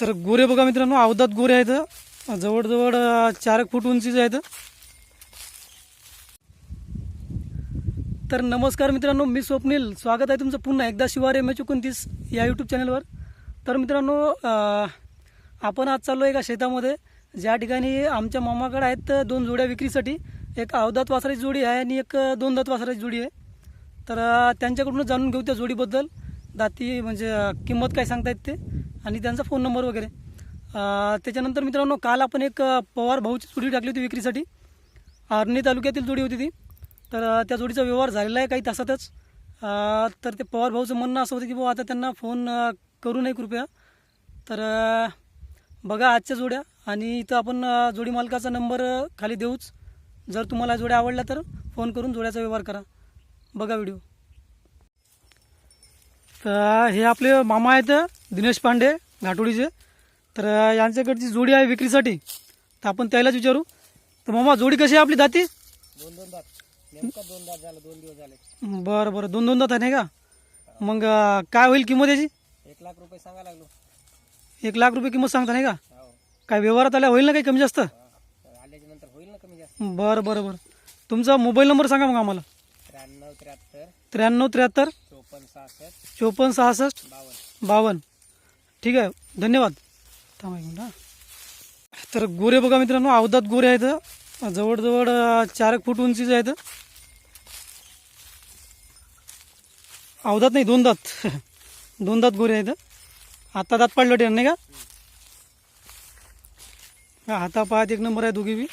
तर गोरे बघा मित्रांनो अवधात गोरे आहेत. जवळजवळ चार एक फूट उंचीचे आहेत. तर नमस्कार मित्रांनो मी स्वप्नील. स्वागत आहे तुमचं पुन्हा एकदा शिवार एम एच एकोणतीस या यूट्यूब चॅनलवर तर मित्रांनो आपण आज चाललो एका शेतामध्ये. ज्या ठिकाणी आमच्या मामाकडे आहेत दोन जोड्या विक्रीसाठी. एक अवधात वासराची जोडी आहे आणि एक दोन दात वासराची जोडी आहे. तर त्यांच्याकडून त्यांच्याकडूनच जाणून घेऊ त्या जोडीबद्दल. दाती म्हणजे किंमत काय सांगतायत ते. आणि त्यांचा फोन नंबर वगैरे. त्याच्यानंतर मित्रांनो काल आपण एक पवार भाऊची जोडी टाकली होती विक्रीसाठी. आर्णी तालुक्यातील जोडी होती ती. तर त्या जोडीचा व्यवहार झालेला आहे काही तासातच. तर ते पवार भाऊचं म्हणणं असं होतं की बाबा आता त्यांना फोन करू नये कृपया. तर बघा आजच्या जोड्या आणि इथं आपण जोडी मालकाचा नंबर खाली देऊच. जर तुम्हाला जोड्या आवडल्या तर फोन करून जोड्याचा व्यवहार करा. बघा व्हिडिओ तर हे आपले मामा आहेत. दिनेश पांडे घाटोडीचे. तर यांच्याकडची जोडी आहे विक्रीसाठी. तर आपण त्यालाच विचारू. तर मामा जोडी कशी आहे आपली दाती? दोन दोन दात नेमका दोन दात झालं दोन दिवस झाले बरं बरं. दोन दोन दात आहे नाही का? मग अं, काय होईल किंमत याची? एक लाख रुपये सांगा लागलो एक लाख रुपये किंमत सांगता नाही का? हो काय व्यवहारात आल्या होईल ना काही कमी जास्त? आल्याच्यानंतर होईल ना कमी जास्त बरं बरं बरं. तुमचा मोबाईल नंबर सांगा मग आम्हाला. त्र्याण्णव त्र्याहत्तर त्र्याण्णव त्र्याहत्तर चोपन्न सहासष्ट चोपन्न सहासष्ट बावन्न. बावन्न. ठीक आहे. धन्यवाद. थांबा एक मिनिट तर गोरे बघा मित्रांनो अवधात गोरे आहेत. जवळजवळ चार एक फूट उंचीचे आहेत. अवधात नाही दोन दात. दोन दात गोरे आहेत. आता दात पाडलं टेन नाही का? हाता पायात एक नंबर आहे दोघी बी.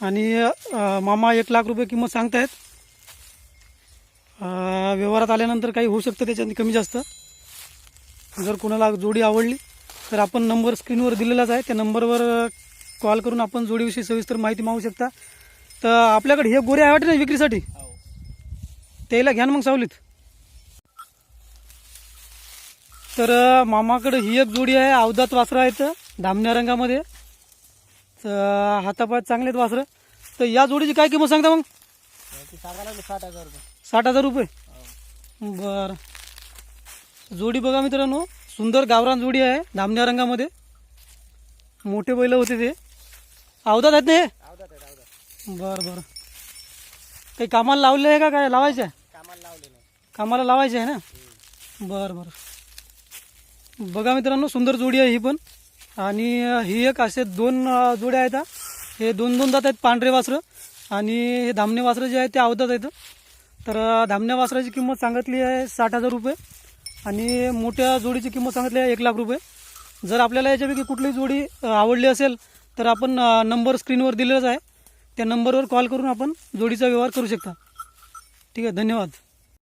आणि मामा एक लाख रुपये किंमत सांगतायत. व्यवहारात आल्यानंतर काही होऊ शकतं त्याच्यात कमी जास्त. जर कोणाला जोडी आवडली तर आपण नंबर स्क्रीनवर दिलेलाच आहे. त्या नंबरवर कॉल करून आपण जोडीविषयी सविस्तर माहिती मागू शकता. तर आपल्याकडे हे गोरे आहे वाटत नाही विक्रीसाठी? त्याला घ्या ना मग सावलीत. तर मामाकडं मामाकडे ही एक जोडी आहे अवधात वासरं आहेत धामण्या रंगामध्ये. तर हातापायात चांगले आहेत वासरं. तर या जोडीची काय किंमत सांगता मग? साठ हजार रुपये. साठ हजार रुपये? बर. जोडी बघा मित्रांनो. सुंदर गावरान जोडी आहे धामण्या रंगामध्ये. मोठे बैल होते ते. अवधात आहेत ना हे? बरं बरं. बर बर काही कामाला लावले आहे का काय? लावायचे आहे? कामाला लावायचे आहे ना? बर बर. बघा मित्रांनो सुंदर जोडी आहे ही पण. आणि ही एक असे दोन जोड्या आहेत हे. दोन दोन जात आहेत पांढरे वासरं. आणि हे धामणे वासरं जे आहेत ते अवधात आहेत. तर धामण्या वासराची किंमत सांगितली आहे साठ हजार रुपये आणि मोठ्या जोडीची किंमत सांगितली आहे एक लाख रुपये. जर आपल्याला याच्यापैकी कुठली जोडी आवडली असेल तर आपण नंबर स्क्रीनवर दिलेलाच आहे. त्या नंबरवर कॉल करून आपण जोडीचा व्यवहार करू शकता. ठीक आहे धन्यवाद.